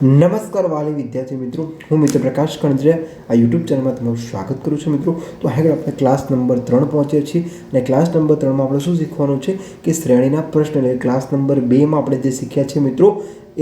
નમસ્કાર વાલી વિદ્યાર્થી મિત્રો, હું મિત્ર પ્રકાશ કણજરિયા. આ યુટ્યુબ ચેનલમાં તમારું સ્વાગત કરું છું મિત્રો. તો આગળ આપણે ક્લાસ નંબર ત્રણ પહોંચીએ છીએ અને ક્લાસ નંબર ત્રણમાં આપણે શું શીખવાનું છે કે શ્રેણીના પ્રશ્ન. એટલે ક્લાસ નંબર બેમાં આપણે જે શીખ્યા છે મિત્રો,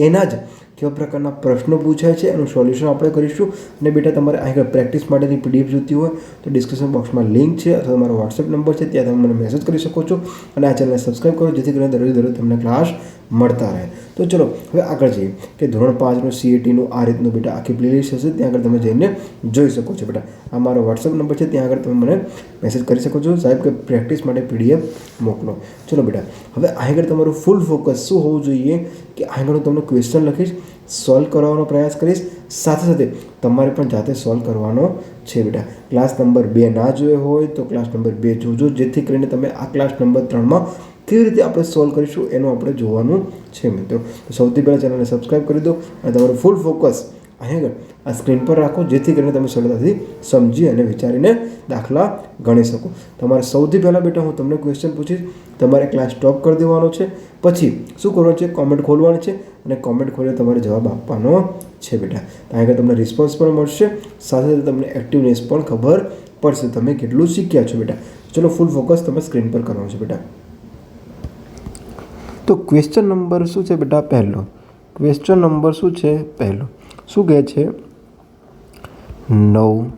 એના જ કેવા પ્રકારના પ્રશ્નો પૂછાય છે. એનું સોલ્યુશન આપણે કરીશું. અને બેટા, તમારે આગળ પ્રેક્ટિસ માટેની પીડીએફ જોઈતી હોય તો ડિસ્ક્રિપ્શન બોક્સમાં લિંક છે અથવા તમારો વોટ્સએપ નંબર છે. ત્યાં તમે મને મેસેજ કરી શકો છો અને આ ચેનલને સબસ્ક્રાઈબ કરો જેથી કરીને દરરોજ દરરોજ તમને ક્લાસ મળતા રહે. તો ચલો, હવે આગળ જઈએ કે ધોરણ પાંચનું સીએટીનું આ રીતનું બેટા આખી પ્લેલિસ્ટ હશે. ત્યાં આગળ તમે જઈને જોઈ શકો છો બેટા. આ મારો વોટ્સઅપ નંબર છે. ત્યાં આગળ તમે મને મેસેજ કરી શકો છો. સાહેબ, કે પ્રેક્ટિસ માટે પીડીએફ મોકલો. ચલો બેટા, હવે આગળ તમારું ફૂલ ફોકસ શું હોવું જોઈએ? કે આગળ હું તમને ક્વેશ્ચન લખીશ. સોલ્વ કરવાનો પ્રયાસ કરીશ. સાથે સાથે તમારે પણ જાતે સોલ્વ કરવાનો છે બેટા. ક્લાસ નંબર બે ના જોયો હોય તો ક્લાસ નંબર બે જોજો. જેથી કરીને તમે આ ક્લાસ નંબર ત્રણમાં કેવી રીતે આપણે સોલ્વ કરીશું એનું આપણે જોવાનું છે મિત્રો. સૌથી પહેલાં ચેનલને સબસ્ક્રાઈબ કરી દો અને તમારું ફૂલ ફોકસ અહીં આગળ આ સ્ક્રીન પર રાખો, જેથી કરીને તમે સરળતાથી સમજી અને વિચારીને દાખલા ગણી શકો. તમારે સૌથી પહેલાં બેટા હું તમને ક્વેશ્ચન પૂછીશ. તમારે ક્લાસ સ્ટોપ કરી દેવાનો છે. પછી શું કરવાનું છે? કોમેન્ટ ખોલવાની છે અને કોમેન્ટ ખોલીને તમારે જવાબ આપવાનો છે બેટા. ત્યાં આગળ તમને રિસ્પોન્સ પણ મળશે. સાથે સાથે તમને એક્ટિવનેસ પણ ખબર પડશે. તમે કેટલું શીખ્યા છો બેટા? ચલો ફૂલ ફોકસ તમે સ્ક્રીન પર કરવાનું છે બેટા. તો ક્વેશ્ચન નંબર શું છે બેટા? પહેલો. ક્વેશ્ચન નંબર શું છે? પહેલો. શું કહે છે? નવ,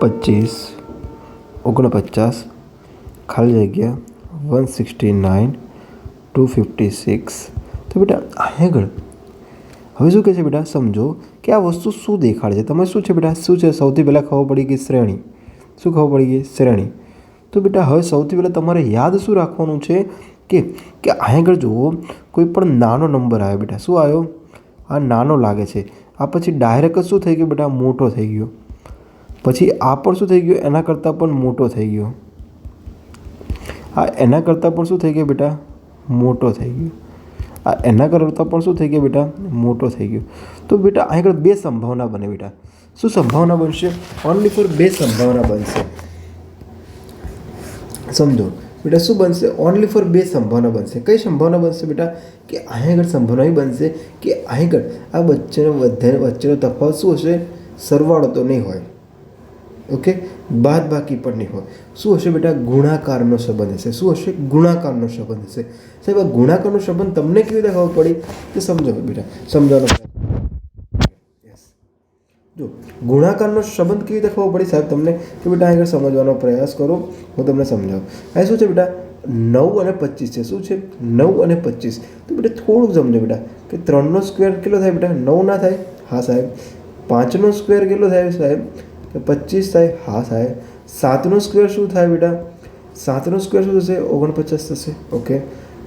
પચીસ, ઓગણપચાસ, ખાલી જગ્યા one sixty nine, two fifty six. તો બેટા આગળ. હવે શું કહે છે બેટા? સમજો કે આ વસ્તુ શું દેખાડે છે? તમે શું છે બેટા? શું છે? સૌથી પહેલાં ખબર પડી ગઈ શ્રેણી. શું ખબર પડી ગઈ? શ્રેણી. તો બેટા, હવે સૌથી પહેલાં તમારે યાદ શું રાખવાનું છે? કે કે આગળ જુઓ, કોઈ પણ નાનો નંબર આવ્યો બેટા. શું આવ્યો? આ નાનો લાગે છે. આ પછી ડાયરેક્ટ શું થઈ ગયું બેટા? મોટો થઈ ગયો. પછી આ પણ શું થઈ ગયો? એના કરતાં પણ મોટો થઈ ગયો. આ એના કરતાં પણ શું થઈ ગયો બેટા? મોટો થઈ ગયો. આ એના કરતાં પણ શું થઈ ગયો બેટા? મોટો થઈ ગયો. તો બેટા આગળ બે સંભાવના બને બેટા. શું સંભાવના બનશે? ઓનલી ફોર બે સંભાવના બનશે. સમજો. બેટા શું બનશે? ઓનલી ફોર બે સંભાવના બનશે. કઈ સંભાવના બનશે બેટા? કે અહીં આગળ સંભાવના એ બનશે કે અહીં આગળ આ વચ્ચેનો વધારે વચ્ચેનો તફાવત શું હશે? સરવાળો તો નહીં હોય. ઓકે? બાદ બાકી પણ નહીં હોય. શું હશે બેટા? ગુણાકારનો સંબંધ હશે. શું હશે? ગુણાકારનો સંબંધ હશે. સાહેબ, આ ગુણાકારનો સંબંધ તમને કેવી રીતે ખબર પડી? તે સમજો બેટા. સમજાવવાનો જો, ગુણાકારનો સંબંધ કેવી રીતે ખબર પડી? સાહેબ, તમને કે બેટા આગળ સમજવાનો પ્રયાસ કરો, હું તમને સમજાવું. અહીં શું છે બેટા? નવ અને પચીસ છે. શું છે? નવ અને પચીસ. તો બેટા થોડુંક સમજો બેટા, કે ત્રણનો સ્ક્વેર કેટલો થાય બેટા? નવ ના થાય? હા સાહેબ. પાંચનો સ્ક્વેર કેટલો થાય સાહેબ? કે પચીસ થાય? હા સાહેબ. સાતનો સ્ક્વેર શું થાય બેટા? સાતનો સ્ક્વેર શું થશે? ઓગણપચાસ થશે. ઓકે.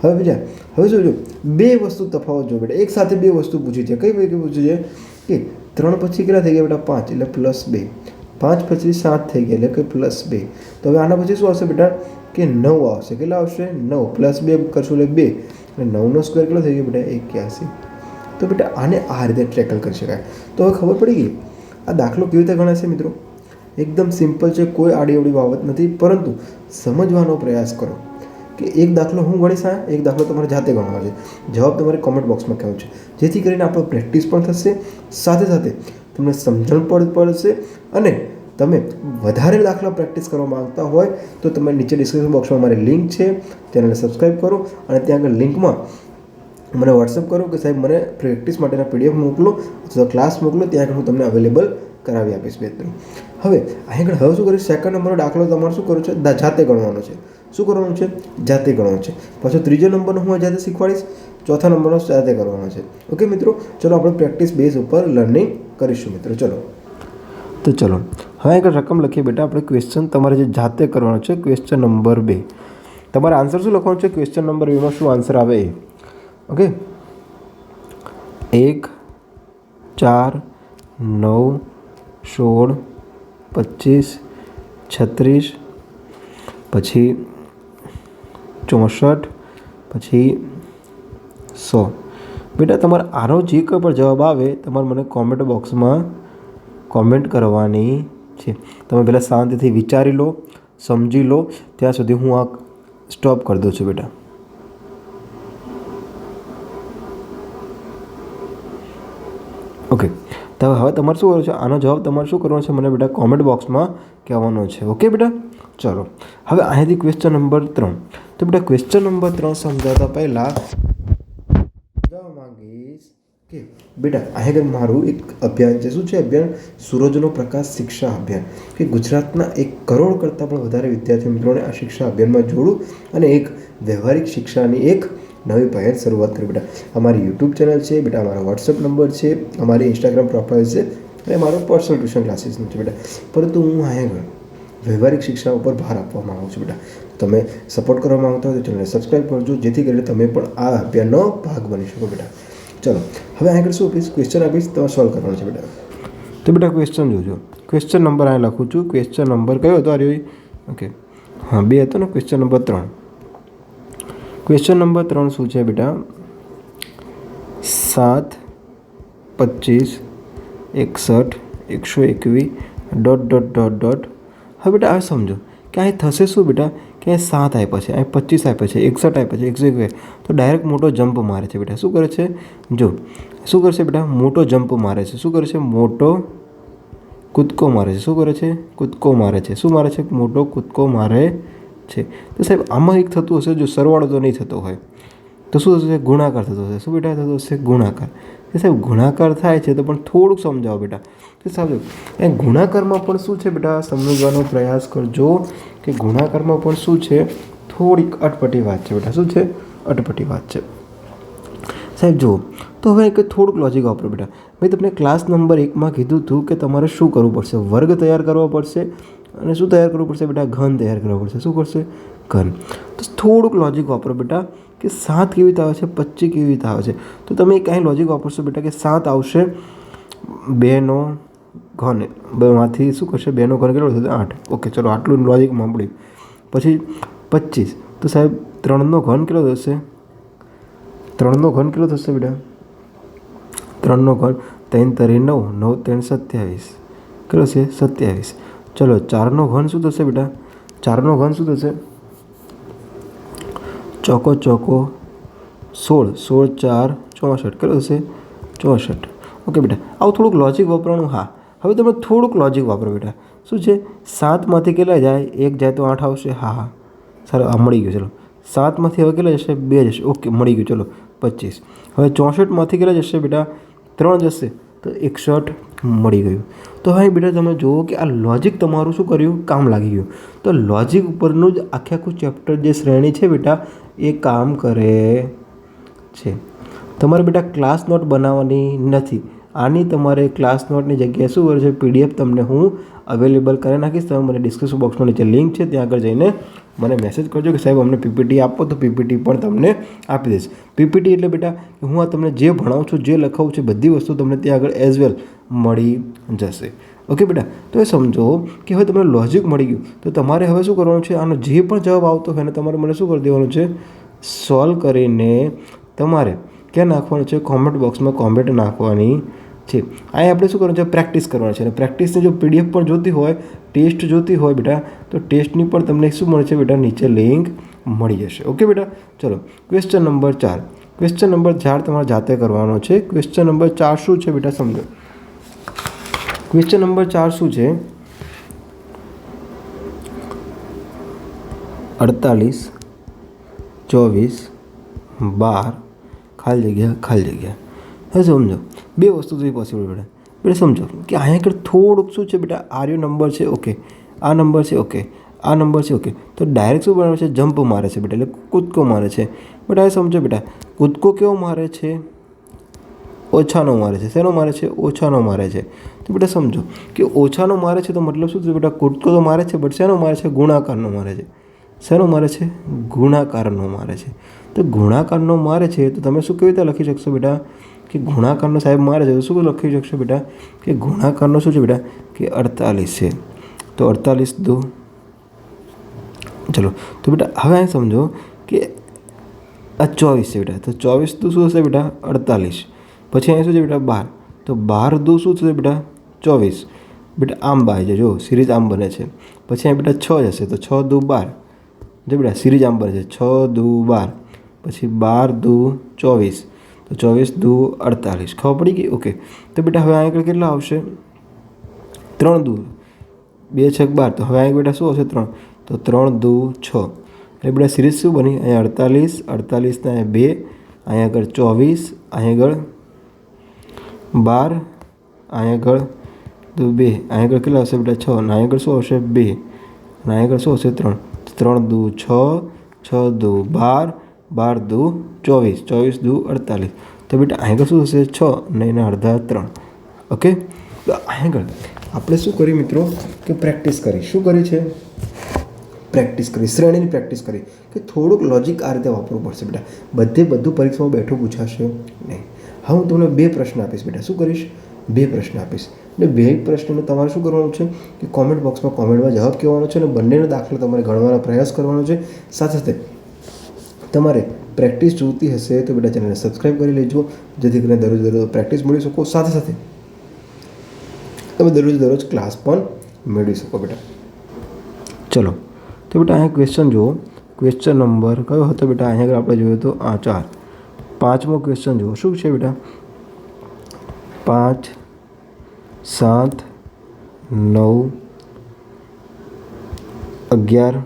હવે બીજા, હવે જોજો બે વસ્તુ તફાવત જો બેટા, એક સાથે બે વસ્તુ પૂછી છે. કઈ કઈ પૂછી છે? કે ત્રણ પછી કેટલા થઈ ગયા બેટા? પાંચ. એટલે પ્લસ બે. પાંચ પછી સાત થઈ ગયા, એટલે કે પ્લસ બે. તો હવે આના પછી શું આવશે બેટા? કે નવ આવશે. કેટલા આવશે? નવ. પ્લસ બે કરશું એટલે બે. અને નવનો સ્ક્વેર કેટલો થઈ ગયો બેટા? એક્યાસી. તો બેટા, આને આ રીતે ટ્રેકલ કરી શકાય. તો હવે ખબર પડી ગઈ? આ દાખલો કેવી રીતે ગણાશે મિત્રો? એકદમ સિમ્પલ છે, કોઈ આડી અવડી બાબત નથી. પરંતુ સમજવાનો પ્રયાસ કરો. કે એક દાખલો હું ગણીશ આ, એક દાખલો તમારે જાતે ગણવાનો છે. જવાબ તમારે કોમેન્ટ બોક્સમાં કહેવું છે. જેથી કરીને આપણો પ્રેક્ટિસ પણ થશે, સાથે સાથે તમને સમજણ પણ પડશે અને તમે વધારે દાખલા પ્રેક્ટિસ કરવા માંગતા હોય તો તમે નીચે ડિસ્ક્રિપ્શન બોક્સમાં મારી લિંક છે, ચેનલને સબસ્ક્રાઈબ કરો અને ત્યાં આગળ લિંકમાં મને વોટ્સઅપ કરો કે સાહેબ મને પ્રેક્ટિસ માટેના પીડીએફ મોકલો અથવા ક્લાસ મોકલો, ત્યાં આગળ હું તમને અવેલેબલ કરાવી આપીશ મિત્રો હવે, અહીં આગળ હવે શું કરીશ? સેકન્ડ નંબરનો દાખલો તમારે શું કરવો છે? જાતે ગણવાનો છે. શું કરવાનું છે? જાતે ગણવાનું છે. પાછો ત્રીજો નંબરનો હું જાતે શીખવાડીશ. ચોથા નંબરનો જાતે કરવાનો છે. ઓકે મિત્રો? ચલો આપણે પ્રેક્ટિસ બેઝ ઉપર લર્નિંગ કરીશું મિત્રો. ચલો. તો ચલો. હવે આગળ રકમ લખીએ બેટા. આપણે ક્વેશ્ચન તમારે જે જાતે કરવાનો છે ક્વેશ્ચન નંબર બે. તમારે આન્સર શું લખવાનું છે? ક્વેશ્ચન નંબર બેમાં શું આન્સર આવે એ. ઓકે? એક, ચાર, નવ, સોળ, પચીસ, છત્રીસ. પછી ચોસઠ પછી સો. બેટા, તમારે આનો જે કોઈ પણ જવાબ આવે, તમારે મને કોમેન્ટ બોક્સમાં કોમેન્ટ કરવાની છે. તમે પહેલાં શાંતિથી વિચારી લો, સમજી લો, ત્યાં સુધી હું આ સ્ટોપ કરી દઉં છું બેટા. ઓકે તો હવે તમારે શું કરવું છે? આનો જવાબ તમારે શું કરવાનો છે? મને બેટા કોમેન્ટ બોક્સમાં કહેવાનો છે. ઓકે બેટા? ચલો. હવે અહીંથી ક્વેશ્ચન નંબર ત્રણ. તો બેટા ક્વેશ્ચન નંબર ત્રણ સમજાવતા પહેલાં સમજાવવા માંગીશ કે, બેટા આગળ મારું એક અભિયાન છે. શું છે અભિયાન? સૂરજનો પ્રકાશ શિક્ષા અભિયાન. કે ગુજરાતના એક કરોડ કરતાં પણ વધારે વિદ્યાર્થી મિત્રોને આ શિક્ષા અભિયાનમાં જોડું અને એક વ્યવહારિક શિક્ષાની એક નવી પહેલ શરૂઆત કરી. બેટા, અમારી યુટ્યુબ ચેનલ છે, બેટા, અમારો વોટ્સઅપ નંબર છે, અમારી ઇન્સ્ટાગ્રામ પ્રોફાઇલ છે અને મારો પર્સનલ ટ્યુશન ક્લાસીસનું છે, બેટા. પરંતુ હું અહીંયા વ્યવહારિક શિક્ષા ઉપર ભાર આપવા માગું છે બેટા. તમે સપોર્ટ કરવા માંગતા હોય તો ચેનલને સબસ્ક્રાઈબ કરજો, જેથી કરીને તમે પણ આ અભિયાનનો ભાગ બની શકો બેટા. ચલો, હવે આગળ શું આપીશ? ક્વેશ્ચન આપીશ તમારે સોલ્વ કરવાનો છે બેટા. તો બેટા ક્વેશ્ચન જોજો. ક્વેશ્ચન નંબર અહીં લખું છું. ક્વેશ્ચન નંબર કયો હતો આર્યો ઓકે હા, બે હતો ને? ક્વેશ્ચન નંબર ત્રણ. ક્વેશ્ચન નંબર ત્રણ શું છે બેટા? સાત, પચીસ, એકસઠ, એકસો એકવીસ ડોટ ડોટ ડોટ ડોટ હવે બેટા, હવે સમજો કે અહીં થશે શું બેટા? કે અહીં સાત આપ્યા છે, અહીં પચીસ આપ્યા છે, એકસઠ આપ્યા છે, એકસો એકવીસ તો ડાયરેક્ટ મોટો જમ્પ મારે છે બેટા. શું કરે છે? જો, શું કરશે બેટા? મોટો જમ્પ મારે છે. શું કરે છે? મોટો કૂદકો મારે છે. શું કરે છે? કૂદકો મારે છે. શું મારે છે? મોટો કૂદકો મારે છે. તો સાહેબ, આમાં એક થતું હશે જો સરવાળો તો નહીં થતો હોય. તો શું થશે? ગુણાકાર થતો હશે. શું બેટા? થતો હશે ગુણાકાર. એ સાહેબ, ગુણાકાર થાય છે તો પણ થોડુંક સમજાવો બેટા. કે સાહેબ એ ગુણાકારમાં પણ શું છે બેટા? સમજવાનો પ્રયાસ કરજો કે ગુણાકારમાં પણ શું છે? થોડીક અટપટી વાત છે બેટા. શું છે? અટપટી વાત છે. સાહેબ, જુઓ. તો હવે એક થોડુંક લોજિક વાપરો બેટા. મેં તમને ક્લાસ નંબર એકમાં કીધું હતું કે તમારે શું કરવું પડશે? વર્ગ તૈયાર કરવો પડશે અને શું તૈયાર કરવું પડશે બેટા? ઘન તૈયાર કરવો પડશે. શું કરશે? ઘન. તો થોડુંક લોજિક વાપરો બેટા. કે સાત કેવી રીતે આવે છે? પચીસ કેવી રીતે આવે છે? તો તમે કાંઈ લોજિક વાપરશો બેટા કે સાત આવશે બેનો ઘન. બેમાંથી શું કરશે? બેનો ઘન કેટલો થશે? આઠ. ઓકે ચલો આટલું લોજિક સાંભળ્યું. પછી પચીસ. તો સાહેબ, ત્રણનો ઘન કેટલો થશે? ત્રણનો ઘન કેટલો થશે બેટા? ત્રણનો ઘન ત્રણ તરી નવ. નવ ત્રણ સત્યાવીસ. કેટલો છે? સત્યાવીસ. ચલો ચારનો ઘન શું થશે બેટા? ચારનો ઘન શું થશે? ચોકો ચોકો સોળ સોળ, ચાર, ચોસઠ. કેટલો થશે? ચોસઠ. ઓકે બેટા, આવું થોડુંક લોજિક વાપરવાનું? હા. હવે તમે થોડુંક લોજિક વાપરો બેટા. શું છે? સાતમાંથી કેટલા જાય? એક જાય તો આઠ આવશે? હા હા. સારું, આ મળી ગયું. ચલો. સાતમાંથી હવે કેટલા જશે? બે જશે. ઓકે, મળી ગયું. ચલો. પચીસ. હવે ચોસઠમાંથી કેટલા જશે બેટા? ત્રણ જશે. તો એકસઠ મળી ગયું. તો હવે બેટા, તમે જુઓ કે આ લોજિક તમારું શું કર્યું? કામ લાગી ગયું. તો લોજિક ઉપરનું જ આખે આખું ચેપ્ટર જે શ્રેણી છે બેટા, એ કામ કરે છે. તમારે બેટા ક્લાસ નોટ બનાવવાની નથી. આની તમારે ક્લાસ નોટની જગ્યાએ શું છે? પીડીએફ તમને હું અવેલેબલ કરી નાખીશ. તમે મને ડિસ્ક્રિપ્શન બોક્સમાં નીચે લિંક છે, ત્યાં આગળ જઈને મને મેસેજ કરજો કે સાહેબ, અમને પીપીટી આપો, તો પીપીટી પણ તમને આપી દઈશ. પીપીટી એટલે બેટા હું આ તમને જે ભણાવું છું, જે લખાવું છું બધી વસ્તુ તમને ત્યાં આગળ એઝ વેલ મળી જશે. ઓકે બેટા? તો એ સમજો કે હવે તમને લોજિક મળી ગયું. તો તમારે હવે શું કરવાનું છે? આનો જે પણ જવાબ આવતો હોય એને તમારે મને શું કરી દેવાનું છે? સોલ્વ કરીને તમારે ક્યાં નાખવાનું છે? કોમેન્ટ બોક્સમાં કોમેન્ટ નાખવાની છે. અહીં આપણે શું કરવાનું છે? પ્રેક્ટિસ કરવાની છે. અને પ્રેક્ટિસની જો પીડીએફ પણ જોતી હોય ટેસ્ટ જોતી હોય બેટા, તો ટેસ્ટની પણ તમને શું મળે છે બેટા? નીચે લિંક મળી જશે. ઓકે બેટા? ચલો. ક્વેશ્ચન નંબર ચાર. ક્વેશ્ચન નંબર ચાર તમારે જાતે કરવાનો છે. ક્વેશ્ચન નંબર ચાર શું છે બેટા સમજો. ક્વેશ્ચન નંબર ચાર શું છે? અડતાલીસ, ચોવીસ, બાર, ખાલી જગ્યા ખાલી જગ્યા. હવે સમજો, બે વસ્તુ જોઈ પોસિબલ બેટા બેટા સમજો કે અહીંયા આગળ થોડુંક શું છે બેટા? આર્યો નંબર છે ઓકે આ નંબર છે ઓકે આ નંબર છે ઓકે તો ડાયરેક્ટ શું બનાવે છે? જમ્પ મારે છે બેટા, એટલે કૂદકો મારે છે. બેટા, હવે સમજો બેટા, કૂદકો કેવો મારે છે? ઓછાનો મારે છે. શેનો મારે છે? ઓછાનો મારે છે. તો બેટા, સમજો કે ઓછાનો મારે છે તો મતલબ શું થયું બેટા? કૂદકો તો મારે છે બટ શેનો મારે છે? ગુણાકારનો મારે છે. શેનો મારે છે? ગુણાકારનો મારે છે. તો ગુણાકારનો મારે છે તો તમે શું કેવી રીતે લખી શકશો બેટા? કે ગુણાકારનો સાહેબ મારે છે, તો શું લખી શકશો બેટા? કે ગુણાકારનો શું છે બેટા? કે અડતાલીસ છે. તો અડતાલીસ દો. ચલો, તો બેટા, હવે અહીં સમજો કે આ ચોવીસ છે બેટા. તો ચોવીસ દુ શું હશે બેટા? અડતાલીસ. પછી અહીં શું છે બેટા? બાર. તો બાર દુ શું થશે બેટા? ચોવીસ. બેટા, આમ બાય છે જો, સિરીઝ આમ બને છે. પછી અહીં બેટા છ જશે. તો છ દુ બાર. જો બેટા, સિરીઝ આમ બને છે. છ દુ બાર. પછી બાર દુ ચોવીસ. તો ચોવીસ દુ અડતાલીસ. ખબર પડી ગઈ? ઓકે તો બેટા, હવે આગળ કેટલા આવશે? ત્રણ દુ. બે છક બાર. તો હવે અહીંયા બેટા શું આવશે? ત્રણ. તો ત્રણ દુ છ. એટલે બેટા, સિરીઝ શું બની? અહીંયા અડતાલીસ અડતાલીસના અહીંયા બે, અહીંયા આગળ ચોવીસ, અહીંયા આગળ બાર, અહીંયા આગળ તો બે. અહીંયા આગળ કેટલા આવશે બેટા? છ. અને અહીંયા આગળ શું આવશે? બે. અને અહીંયા આગળ શું આવશે? ત્રણ. ત્રણ દુ છ છ દુ બાર બાર દુ ચોવીસ ચોવીસ દુ અડતાલીસ. તો બેટા, આગળ શું થશે? છ અને એના અડધા ત્રણ. ઓકે? તો આગળ. આપણે શું કરીએ મિત્રો? કે પ્રેક્ટિસ કરી. શું કરી છે? પ્રેક્ટિસ કરી. શ્રેણીની પ્રેક્ટિસ કરી. કે થોડુંક લોજિક આ રીતે વાપરવું પડશે બેટા. બધે બધું પરીક્ષામાં બેઠું પૂછાશે નહીં. હવે હું તમને બે પ્રશ્ન આપીશ બેટા. શું કરીશ? બે પ્રશ્ન આપીશ. એટલે બે પ્રશ્નનું તમારે શું કરવાનું છે? કે કોમેન્ટ બોક્સમાં કોમેન્ટમાં જવાબ કહેવાનો છે અને બંનેનો દાખલો તમારે ગણવાનો પ્રયાસ કરવાનો છે. સાથે સાથે તમારે પ્રેક્ટિસ જોઈતી હશે તો બેટા ચેનલને સબસ્ક્રાઈબ કરી લેજો, જેથી કરીને દરરોજ દરરોજ પ્રેક્ટિસ મળી શકો. સાથે સાથે તમે દરરોજ દરરોજ ક્લાસ પણ મેળવી શકો બેટા. ચલો, તો બેટા અહીંયા ક્વેશ્ચન જુઓ. ક્વેશ્ચન નંબર કયો હતો બેટા? અહીંયા આપણે જોયો તો આ ચાર. પાંચમો ક્વેશ્ચન જુઓ. શું છે બેટા? પાંચ, સાત, નવ, અગિયાર.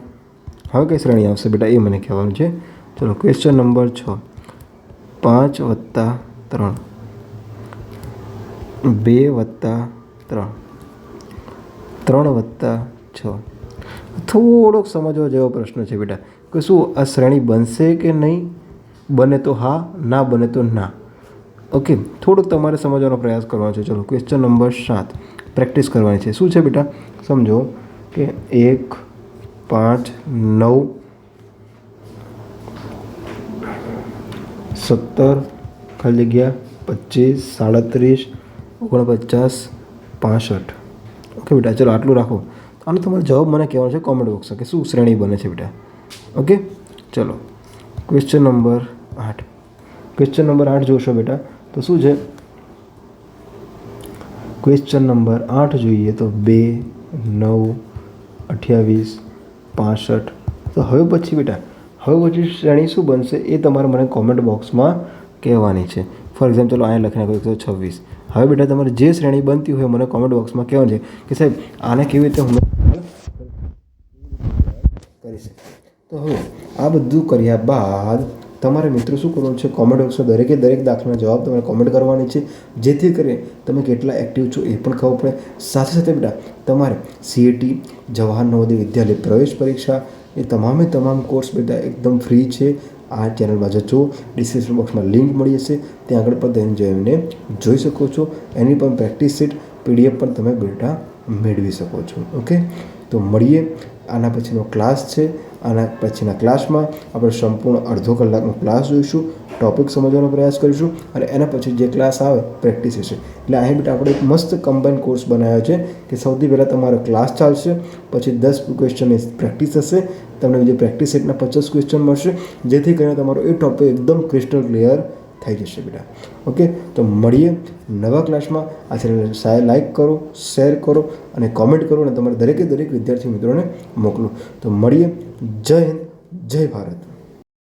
હવે કઈ શ્રેણી આવશે બેટા? એ મને કહેવાનું છે. ચલો ક્વેશ્ચન નંબર છ. પાંચ વત્તા ત્રણ. બે વત્તા ત્રણ. ત્રણ વત્તા છ. થોડોક સમજવા જેવો પ્રશ્ન છે બેટા. કે શું આ શ્રેણી બનશે કે નહીં? બને તો હા, ના બને તો ના. ઓકે થોડુંક તમારે સમજવાનો પ્રયાસ કરવાનો છે. ચલો ક્વેશ્ચન નંબર સાત. પ્રેક્ટિસ કરવાની છે. શું છે બેટા? સમજો કે એક, પાંચ, નવ સત્તર, ખાલી જગ્યા પચીસ, સાડત્રીસ, ઓગણપચાસ, પાસઠ. ઓકે બેટા, ચલો આટલું રાખો. આનો તમારો જવાબ મને કહેવાનો છે કોમેન્ટ બોક્સમાં કે શું શ્રેણી બને છે બેટા? ઓકે? ચલો. ક્વેશ્ચન નંબર આઠ. ક્વેશ્ચન નંબર આઠ જોશો બેટા, તો શું છે? ક્વેશ્ચન નંબર આઠ જોઈએ તો બે, નવ, અઠ્યાવીસ, પાસઠ. તો હવે પછી બેટા હવે પછી શ્રેણી શું બનશે એ તમારે મને કોમેન્ટ બોક્સમાં કહેવાની છે. ફોર એક્ઝામ્પલ ચલો અહીંયા લખીને એકસો છવ્વીસ. હવે બેટા તમારે જે શ્રેણી બનતી હોય મને કોમેન્ટ બોક્સમાં કહેવાનું છે કે સાહેબ, આને કેવી રીતે હું કરીશ? તો હવે આ બધું કર્યા બાદ તમારે મિત્રો શું કરવાનું છે? કોમેન્ટ બોક્સમાં દરેકે દરેક દાખલાના જવાબ તમારે કોમેન્ટ કરવાની છે. જેથી કરીને તમે કેટલા એક્ટિવ છો એ પણ ખબર પડે. સાથે સાથે બેટા તમારે સીએટી જવાહર નવોદય વિદ્યાલય પ્રવેશ પરીક્ષા એ તમામે તમામ કોર્સ બેટા એકદમ ફ્રી છે. આ ચેનલમાં જજો. ડિસ્ક્રિપ્શન બોક્સમાં લિંક મળી જશે ત્યાં આગળ પણ તેને જઈને જોઈ શકો છો. એની પણ પ્રેક્ટિસ સીટ પીડીએફ પણ તમે બેટા મેળવી શકો છો. ઓકે તો મળીએ. આના પછીનો ક્લાસ છે. આના પછીના ક્લાસમાં આપણે સંપૂર્ણ અડધો કલાકનો ક્લાસ જોઈશું, ટોપિક સમજવાનો પ્રયાસ કરીશું અને એના પછી જે ક્લાસ આવે પ્રેક્ટિસ હશે. એટલે અહીં બેટા આપણે એક મસ્ત કમ્બાઈન કોર્સ બનાવ્યો છે કે સૌથી પહેલાં તમારો ક્લાસ ચાલશે, પછી દસ ક્વેશ્ચનની પ્રેક્ટિસ હશે, તમને બીજી પ્રેક્ટિસ સેટના પચાસ ક્વેશ્ચન મળશે, જેથી કરીને તમારો એ ટોપિક એકદમ ક્રિસ્ટલ ક્લિયર થઈ જશે બેટા. ઓકે? તો મળીએ નવા ક્લાસમાં. આ ચેનલને લાઇક કરો શેર કરો અને કોમેન્ટ કરો અને તમારા દરેકે દરેક વિદ્યાર્થી મિત્રોને મોકલો. તો મળીએ જય હિન્દ જય ભારત.